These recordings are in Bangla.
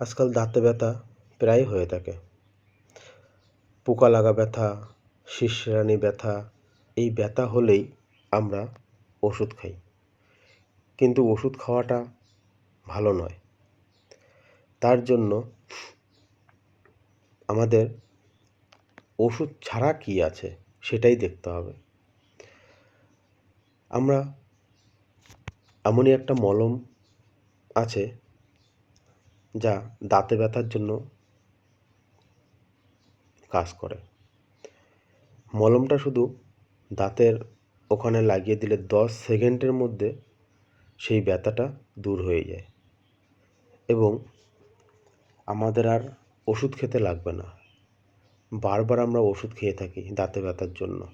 আজকাল দাঁতে ব্যথা প্রায় হয়ে থাকে। পোকা লাগা ব্যথা শিরশিরানি ব্যথা, এই ব্যথা হলেই আমরা ওষুধ খাই। কিন্তু ওষুধ খাওয়াটা ভালো নয়। তার জন্য আমাদের ওষুধ ছাড়া কী আছে সেটাই দেখতে হবে। আমরা এমনই একটা মলম আছে যা দাঁতে ব্যথার জন্য কাজ করে। মলমটা শুধু দাঁতের ওখানে লাগিয়ে দিলে দশ সেকেন্ডের মধ্যে সেই ব্যথাটা দূর হয়ে যায় এবং আমাদের আর ওষুধ খেতে লাগবে না। বারবার আমরা ওষুধ খেয়ে থাকি দাঁতে ব্যথার জন্য।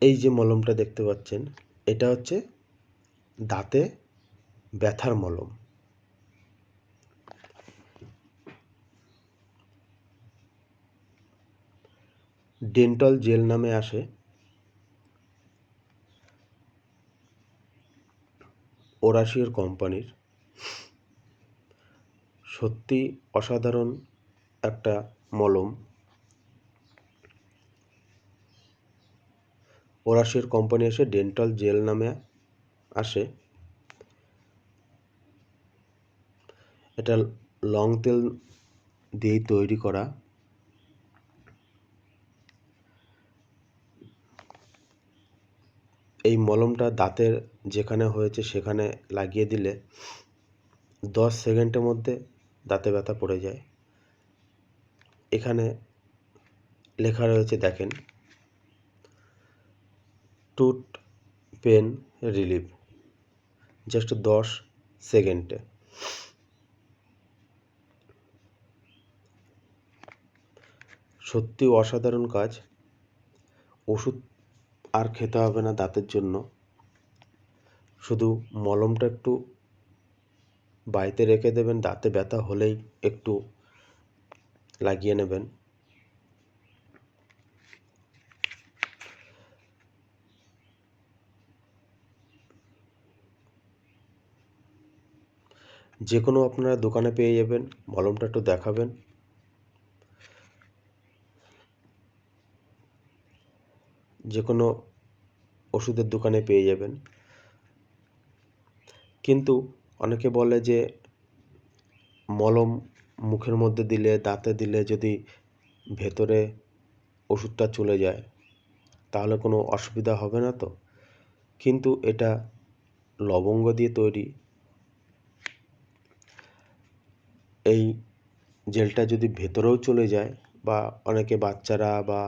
এই যে মলমটা দেখতে পাচ্ছেন, এটা হচ্ছে দাঁতে ব্যথার মলম। ডেন্টাল জেল নামে আসে। ওরাশিয়ার কোম্পানির। সত্যি অসাধারণ একটা মলম। ওরাশিয়ার কোম্পানি এসে ডেন্টাল জেল নামে আসে। এটা লং তেল দিয়েই তৈরি করা। এই মলমটা দাঁতের যেখানে হয়েছে সেখানে লাগিয়ে দিলে দশ সেকেন্ডের মধ্যে দাঁতে ব্যথা পড়ে যায়। এখানে লেখা রয়েছে, দেখেন টুট পেন রিলিফ, জাস্ট দশ সেকেন্ডে। সত্যি অসাধারণ কাজ। ওষুধ আর খেতে হবে না দাঁতের জন্য। শুধু মলমটা একটু বাড়িতে রেখে দেবেন, দাঁতে ব্যথা হলেই একটু লাগিয়ে নেবেন। যে কোনো আপনারা দোকানে পেয়ে যাবেন, মলমটা একটু দেখাবেন। যে কোনো ওষুধের দোকানে পেয়ে যাবেন। কিন্তু অনেকে বলে যে, মলম মুখের মধ্যে দিলে, দাঁতে দিলে যদি ভেতরে ওষুধটা চলে যায়, তাহলে কোনো অসুবিধা হবে না তো? কিন্তু এটা লবঙ্গ দিয়ে তৈরি। এই জেলটা যদি ভেতরেও চলে যায় বা অনেকে বাচ্চারা বা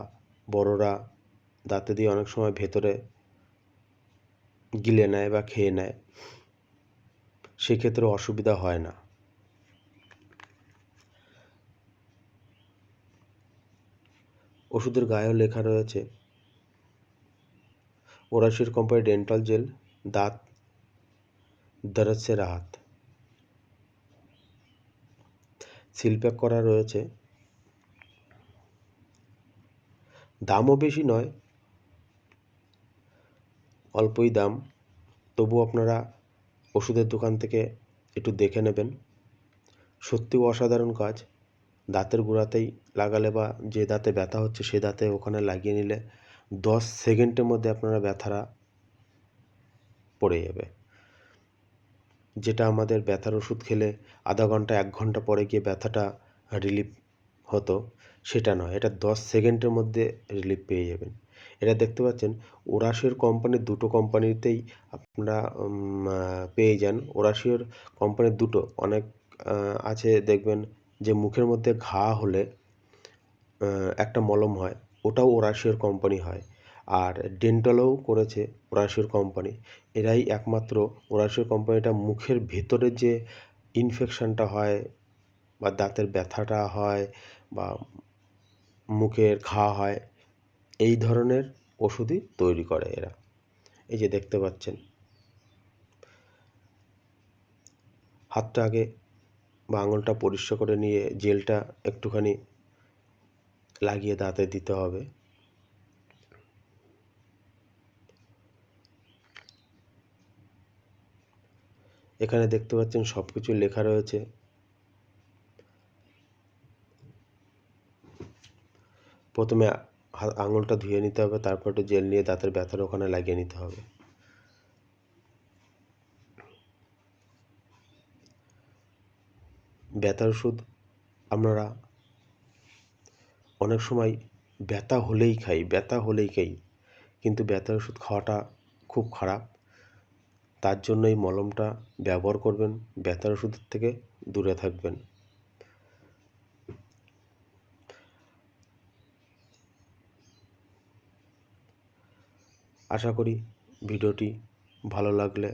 বড়রা দাঁতে দিয়ে অনেক সময় ভেতরে গিলে নেয় বা খেয়ে নেয়, সেক্ষেত্রে অসুবিধা হয় না। ওষুধের গায়েও লেখা রয়েছে ওরাশির কোম্পানি ডেন্টাল জেল, দাঁত সে রাহাত। সিল প্যাক করা রয়েছে। দামও বেশি নয় অল্পই দাম। তবু আপনারা ওষুধের দোকান থেকে একটু দেখে নেবেন। সত্যি অসাধারণ কাজ। দাঁতের গোড়াতেই লাগালে বা যে দাঁতে ব্যথা হচ্ছে সে দাঁতে ওখানে লাগিয়ে নিলে দশ সেকেন্ডের মধ্যে আপনারা ব্যথারা পড়ে যাবে। যেটা আমাদের ব্যথার ওষুধ খেলে আধা ঘণ্টা, এক ঘণ্টা পরে গিয়ে ব্যথাটা রিলিফ হতো, সেটা নয়। এটা দশ সেকেন্ডের মধ্যে রিলিফ পেয়ে যাবেন। এটা দেখতে পাচ্ছেন ওরাশিওর কোম্পানির দুটো কোম্পানিতেই আপনারা পেয়ে যান। ওরাশিওর কোম্পানির দুটো, অনেক আছে দেখবেন যে মুখের মধ্যে ঘা হলে একটা মলম হয়, ওটাও ওরাশিওর কোম্পানি হয়। আর ডেন্টালও করেছে ওরাশিওর কোম্পানি এরাই একমাত্র ওরাশিওর কোম্পানিটা মুখের ভেতরে যে ইনফেকশানটা হয় বা দাঁতের ব্যথাটা হয় বা মুখের ঘা হয় এই ধরনের ওষুধই তৈরি করে এরা। এই যে দেখতে পাচ্ছেন। হাতটা আগে বা আঙুলটা পরিষ্কার করে নিয়ে জেলটা একটুখানি লাগিয়ে দাঁতে দিতে হবে। এখানে দেখতে পাচ্ছেন সব কিছু লেখা রয়েছে। প্রথমে আঙুলটা ধুয়ে নিতে হবে, তারপর একটু জেল নিয়ে দাঁতের ব্যথার ওখানে লাগিয়ে নিতে হবে। ব্যথার ওষুধ আপনারা অনেক সময় ব্যথা হলেই খাই, ব্যথা হলেই খাই, কিন্তু ব্যথার ওষুধ খাওয়াটা খুব খারাপ। তার জন্য এই মলমটা ব্যবহার করবেন, ব্যথার ওষুধের থেকে দূরে থাকবেন। আশা করি ভিডিওটি ভালো লাগলে